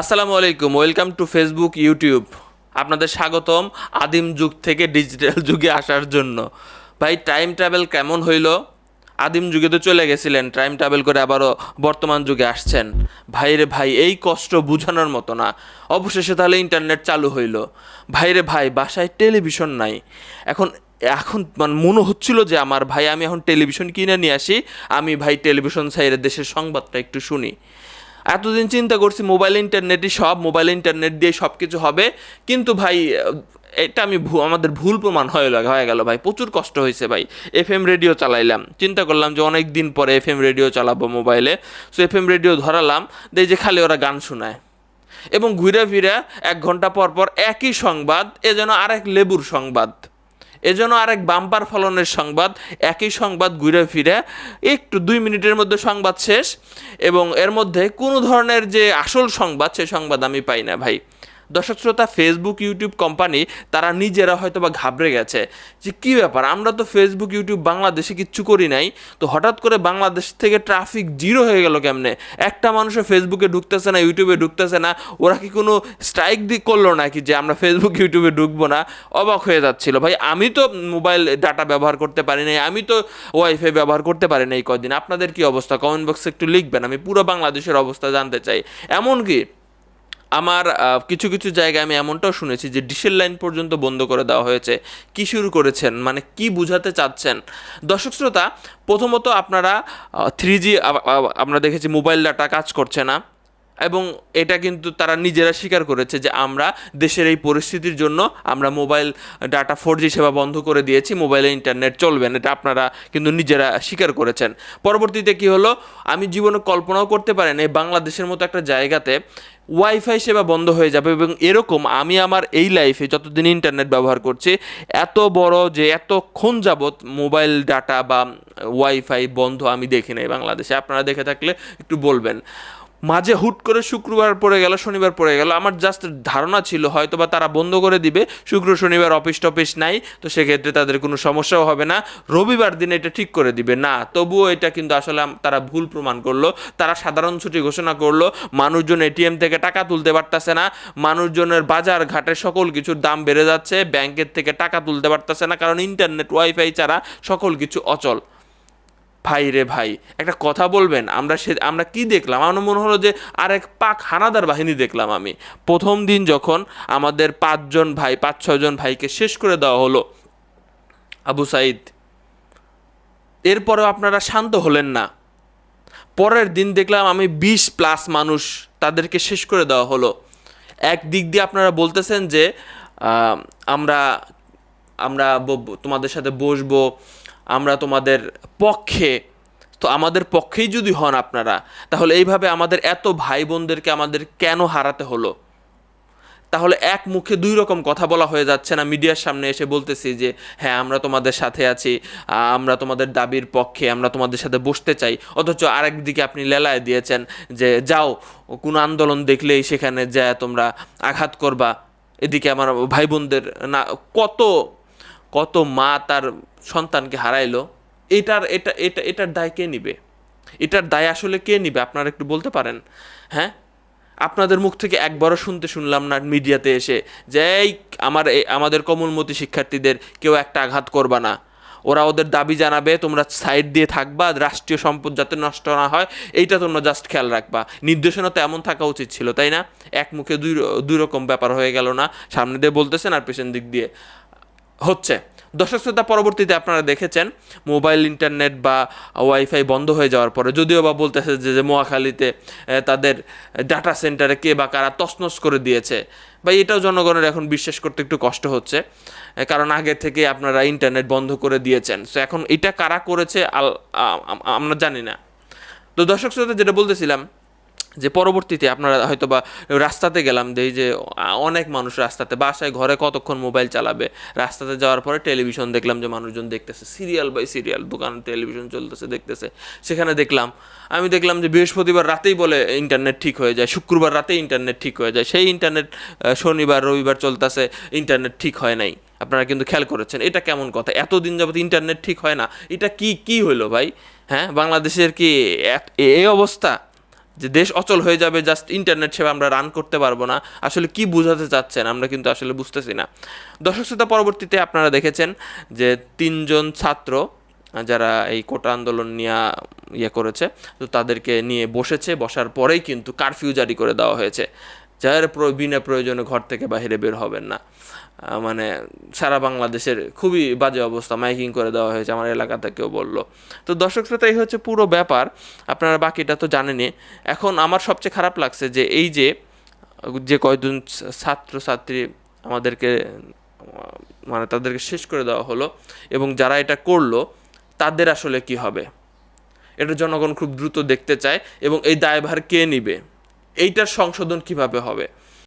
আসসালামু আলাইকুম, welcome to Facebook YouTube আপনাদের স্বাগতম আদিম যুগ থেকে ডিজিটাল যুগে আসার জন্য। ভাই টাইম ট্রাভেল কেমন হইল? আদিম যুগে তো চলে গেছিলেন টাইম ট্রাভেল করে আবারও বর্তমান যুগে আসছেন। ভাইরে ভাই, এই কষ্ট বোঝানোর মতো না। অবশেষে তাহলে ইন্টারনেট চালু হইল। ভাইরে ভাই, বাসায় টেলিভিশন নাই। এখন এখন মানে মনে হচ্ছিল যে আমার ভাই, আমি এখন টেলিভিশন কিনে নিয়ে আসি। আমি ভাই টেলিভিশন সাইডে দেশের সংবাদটা একটু শুনি। এতদিন চিন্তা করছি মোবাইল ইন্টারনেটই সব মোবাইল ইন্টারনেট দিয়ে সব কিছু হবে। কিন্তু ভাই, এটা আমি ভু- আমাদের ভুল প্রমাণ হয়ে হয়ে গেল ভাই, প্রচুর কষ্ট হয়েছে ভাই। এফ এম রেডিও চালাইলাম। চিন্তা করলাম যে অনেক দিন পরে এফ এম রেডিও চালাবো মোবাইলে সো এফ এম রেডিও ধরালাম, দেই যে খালি ওরা গান শোনায়। এবং ঘুরে ফিরে এক ঘণ্টা পর পর একই সংবাদ, এ যেন আরেক লেবুর সংবাদ। এজন্য আরেক বাম্পার ফলনের সংবাদ, একই সংবাদ ঘুরে ফিরে, একটু দুই মিনিটের মধ্যে সংবাদ শেষ, এবং এর মধ্যে কোনো ধরনের যে আসল সংবাদ, সে সংবাদ আমি পাই না ভাই। দর্শক শ্রোতা ফেসবুক ইউটিউব কোম্পানি তারা নিজেরা হয়তো বা ঘাবড়ে গেছে। যে কী ব্যাপার? আমরা তো ফেসবুক ইউটিউব বাংলাদেশে কিচ্ছু করি নাই। তো হঠাৎ করে বাংলাদেশ থেকে ট্রাফিক জিরো হয়ে গেল কেমনে? একটা মানুষও ফেসবুকে ঢুকতেছে না ইউটিউবে ঢুকতেছে না। ওরা কি কোনো স্ট্রাইক দি করল নাকি যে আমরা ফেসবুক ইউটিউবে ঢুকবো না? অবাক হয়ে যাচ্ছিল। ভাই, আমি তো মোবাইল ডাটা ব্যবহার করতে পারি নাই, আমি তো ওয়াইফাই ব্যবহার করতে পারি না এই কদিন। আপনাদের কি অবস্থা? কমেন্ট বক্সে একটু লিখবেন, আমি পুরো বাংলাদেশের অবস্থা জানতে চাই। এমনকি আমার কিছু কিছু জায়গায় আমি এমনটাও শুনেছি যে ডিশের লাইন পর্যন্ত বন্ধ করে দেওয়া হয়েছে। কি শুরু করেছেন? মানে কি বুঝাতে চাচ্ছেন? দর্শক শ্রোতা, প্রথমত আপনারা থ্রি জি আমরা দেখেছি মোবাইল ডাটা কাজ করছে না। এবং এটা কিন্তু তারা নিজেরা স্বীকার করেছে যে আমরা দেশের এই পরিস্থিতির জন্য আমরা মোবাইল, ডাটা ফোর জি সেবা বন্ধ করে দিয়েছি, মোবাইলে ইন্টারনেট চলবে না, এটা আপনারা কিন্তু নিজেরা স্বীকার করেছেন। পরবর্তীতে কি হলো? আমি জীবনে কল্পনাও করতে পারি না, এই বাংলাদেশের মতো একটা জায়গাতে ওয়াইফাই সেবা বন্ধ হয়ে যাবে এবং এরকম আমি আমার এই লাইফে যতদিন ইন্টারনেট ব্যবহার করছি, এত বড় যে এতক্ষণ যাবৎ মোবাইল, ডাটা বা ওয়াইফাই বন্ধ আমি দেখি নাই বাংলাদেশে। আপনারা দেখে থাকলে একটু বলবেন। মাঝে হুট করে শুক্রবার পড়ে গেল, শনিবার পড়ে গেল, আমার জাস্ট ধারণা ছিল হয়তো বা তারা বন্ধ করে দিবে, শুক্র, শনিবার অফিস টফিস নাই, তো সেক্ষেত্রে তাদের কোনো সমস্যাও হবে না, রবিবার দিন এটা ঠিক করে দিবে, না, তবুও এটা কিন্তু আসলে তারা ভুল প্রমাণ করল, তারা সাধারণ ছুটি ঘোষণা করল, মানুষজন এটিএম থেকে টাকা তুলতে পারতেছে না, মানুষজনের বাজার ঘাটে সকল কিছুর দাম বেড়ে যাচ্ছে, ব্যাংকের থেকে টাকা তুলতে পারতেছে না, কারণ ইন্টারনেট ওয়াইফাই ছাড়া সকল কিছু অচল। ভাই রে ভাই, একটা কথা বলবেন? আমরা সে আমরা কি দেখলাম? আমার মনে হলো যে আরেক পাক হানাদার বাহিনী দেখলাম আমি। প্রথম দিন যখন আমাদের পাঁচজন ভাই, পাঁচ ছজন ভাইকে শেষ করে দেওয়া হলো, আবু সাইদ, এরপরেও আপনারা শান্ত হলেন না। পরের দিন দেখলাম আমি বিশ প্লাস মানুষ তাদেরকে শেষ করে দেওয়া হলো। এক দিক দিয়ে আপনারা বলতেছেন যে আমরা আমরা তোমাদের সাথে বসবো আমরা তোমাদের পক্ষে, তো আমাদের পক্ষেই যদি হন আপনারা, তাহলে এইভাবে আমাদের এত ভাই বোনদেরকে আমাদের কেন হারাতে হলো? তাহলে এক মুখে দুই রকম কথা বলা হয়ে যাচ্ছে না, মিডিয়ার সামনে এসে বলতেছি যে হ্যাঁ আমরা তোমাদের সাথে আছি আমরা তোমাদের দাবির পক্ষে, আমরা তোমাদের সাথে বসতে চাই। অথচ আরেক দিকে আপনি লেলায় দিয়েছেন যে, যাও, কোনো আন্দোলন দেখলেই সেখানে যা তোমরা আঘাত করবা। এদিকে আমার ভাই বোনদের না, কত কত মা তার সন্তানকে হারাইলো, এটার, এটা এটা, এটার দায় কে নিবে? এটার দায় আসলে কে নিবে? আপনারা একটু বলতে পারেন। হ্যাঁ? আপনাদের মুখ থেকে একবারও শুনতে শুনলাম না মিডিয়াতে এসে যে, এই আমার আমাদের কমলমতি শিক্ষার্থীদের কেউ একটা আঘাত করবা না। ওরা ওদের দাবি জানাবে, তোমরা সাইড দিয়ে থাকবা, রাষ্ট্রীয় সম্পদ যাতে নষ্ট না হয়, এইটা তোমরা জাস্ট খেয়াল রাখবা। নির্দেশনা তো এমন থাকা উচিত ছিল, তাই না? এক মুখে দুই দুই রকম ব্যাপার হয়ে গেল না? সামনে দিয়ে বলতেছেন আর পেছন দিক দিয়ে। হচ্ছে। দর্শক শ্রোতা, পরবর্তীতে আপনারা দেখেছেন, মোবাইল, ইন্টারনেট বা ওয়াইফাই বন্ধ হয়ে যাওয়ার পরে যদিও বা বলতেছে যে মোয়াখালীতে তাদের ডাটা সেন্টারে কে বা কারা তছনছ করে দিয়েছে। বা এটাও জনগণের এখন বিশ্বাস করতে একটু কষ্ট হচ্ছে কারণ আগে থেকে আপনারা ইন্টারনেট বন্ধ করে দিয়েছেন। সো এখন এটা কারা করেছে আমরা জানি না। তো দর্শক শ্রোতা, যেটা বলতেছিলাম যে পরবর্তীতে আপনারা হয়তো বা রাস্তাতে গেলাম এই যে অনেক মানুষ রাস্তাতে, বাসায় ঘরে কতক্ষণ মোবাইল চালাবে? রাস্তাতে যাওয়ার পরে টেলিভিশন দেখলাম যে মানুষজন দেখতেছে, সিরিয়াল বাই সিরিয়াল, দোকানে টেলিভিশন চলতেছে, দেখতেছে। সেখানে দেখলাম, আমি দেখলাম যে বৃহস্পতিবার রাতেই বলে ইন্টারনেট ঠিক হয়ে যায়, শুক্রবার রাতেই ইন্টারনেট ঠিক হয়ে যায়। সেই ইন্টারনেট শনিবার, রবিবার চলতেছে, ইন্টারনেট ঠিক হয় নাই। আপনারা কিন্তু খেয়াল করেছেন, এটা কেমন কথা? এতদিন যাবত ইন্টারনেট ঠিক হয় না, এটা কি কি হলো ভাই? হ্যাঁ বাংলাদেশের কি এই অবস্থা? যে দেশ অচল হয়ে যাবে জাস্ট ইন্টারনেট সেবা আমরা রান করতে পারব না। আসলে কি বোঝাতে চাচ্ছেন আমরা কিন্তু আসলে বুঝতেছি না। দর্শক শ্রোতা, পরবর্তীতে আপনারা দেখেছেন যে তিনজন ছাত্র যারা এই কোটা আন্দোলন নিয়ে ইয়ে করেছে, তো তাদেরকে নিয়ে বসেছে। বসার পরেই কিন্তু কারফিউ জারি করে দেওয়া হয়েছে। যার বিনা প্রয়োজনে ঘর থেকে বাইরে বের হবেন না। মানে সারা বাংলাদেশের খুবই বাজে অবস্থা, মাইকিং করে দেওয়া হয়েছে, আমার এলাকা থেকেও বলল। তো দর্শক শ্রোতা, এই হচ্ছে পুরো ব্যাপার, আপনারা বাকিটা তো জানেনই। এখন আমার সবচেয়ে খারাপ লাগছে যে এই যে যে কয়জন ছা- ছাত্র ছাত্রী আমাদেরকে মানে তাদেরকে শেষ করে দেওয়া হলো এবং যারা এটা করল, তাদের আসলে কি হবে? এটা জনগণ খুব দ্রুত দেখতে চায় এবং এই দায়ভার কে নিবে? এইটার সংশোধন কীভাবে হবে?